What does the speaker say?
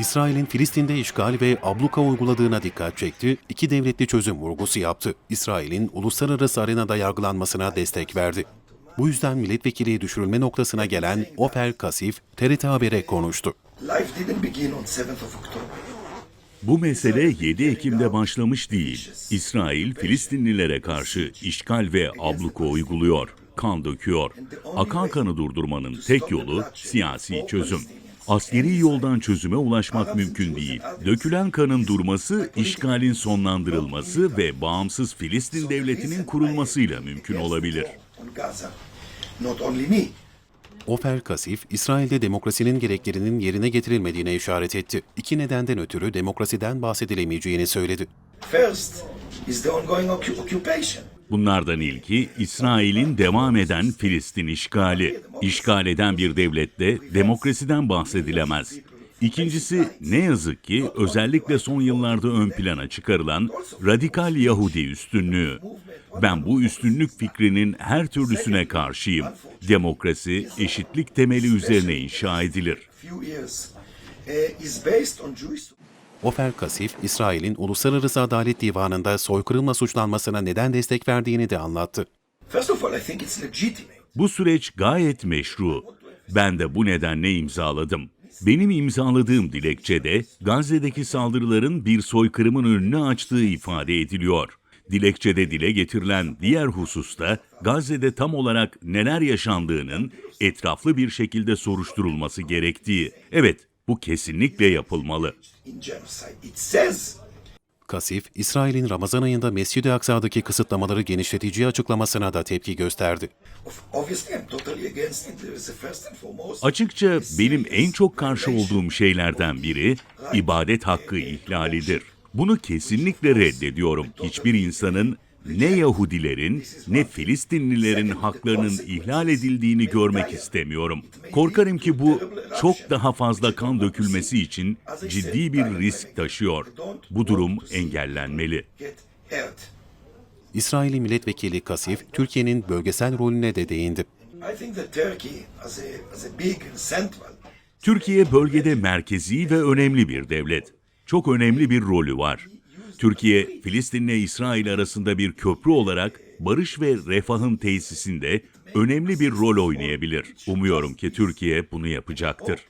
İsrail'in Filistin'de işgal ve abluka uyguladığına dikkat çekti, iki devletli çözüm vurgusu yaptı. İsrail'in uluslararası arenada yargılanmasına destek verdi. Bu yüzden milletvekili düşürülme noktasına gelen Ofer Kasif, TRT Haber'e konuştu. Life didn't begin on 7th of October. Bu mesele 7 Ekim'de başlamış değil. İsrail, Filistinlilere karşı işgal ve abluka uyguluyor, kan döküyor. Akan kanı durdurmanın tek yolu siyasi çözüm. Askeri yoldan çözüme ulaşmak mümkün değil. Dökülen kanın durması, işgalin sonlandırılması ve bağımsız Filistin devletinin kurulmasıyla mümkün olabilir. On Gaza. Not only me. Ofer Kasif, İsrail'de demokrasinin gereklerinin yerine getirilmediğine işaret etti. İki nedenden ötürü demokrasiden bahsedilemeyeceğini söyledi. First is the ongoing occu- occupation. Bunlardan ilki İsrail'in devam eden Filistin işgali. İşgal eden bir devlette demokrasiden bahsedilemez. İkincisi ne yazık ki özellikle son yıllarda ön plana çıkarılan radikal Yahudi üstünlüğü. Ben bu üstünlük fikrinin her türlüsüne karşıyım. Demokrasi eşitlik temeli üzerine inşa edilir. Ofer Kasif, İsrail'in Uluslararası Adalet Divanı'nda soykırımla suçlanmasına neden destek verdiğini de anlattı. Bu süreç gayet meşru. Ben de bu nedenle imzaladım. Benim imzaladığım dilekçede Gazze'deki saldırıların bir soykırımın önünü açtığı ifade ediliyor. Dilekçede dile getirilen diğer hususta Gazze'de tam olarak neler yaşandığının etraflı bir şekilde soruşturulması gerektiği. Evet, bu kesinlikle yapılmalı. Kasif, İsrail'in Ramazan ayında Mescid-i Aksa'daki kısıtlamaları genişleteceği açıklamasına da tepki gösterdi. Açıkça benim en çok karşı olduğum şeylerden biri ibadet hakkı ihlalidir. Bunu kesinlikle reddediyorum. Hiçbir insanın ne Yahudilerin ne Filistinlilerin haklarının ihlal edildiğini görmek istemiyorum. Korkarım ki bu çok daha fazla kan dökülmesi için ciddi bir risk taşıyor. Bu durum engellenmeli. İsraili milletvekili Kasif, Türkiye'nin bölgesel rolüne de değindi. Türkiye bölgede merkezi ve önemli bir devlet. Çok önemli bir rolü var. Türkiye, Filistin'le İsrail arasında bir köprü olarak barış ve refahın tesisinde önemli bir rol oynayabilir. Umuyorum ki Türkiye bunu yapacaktır.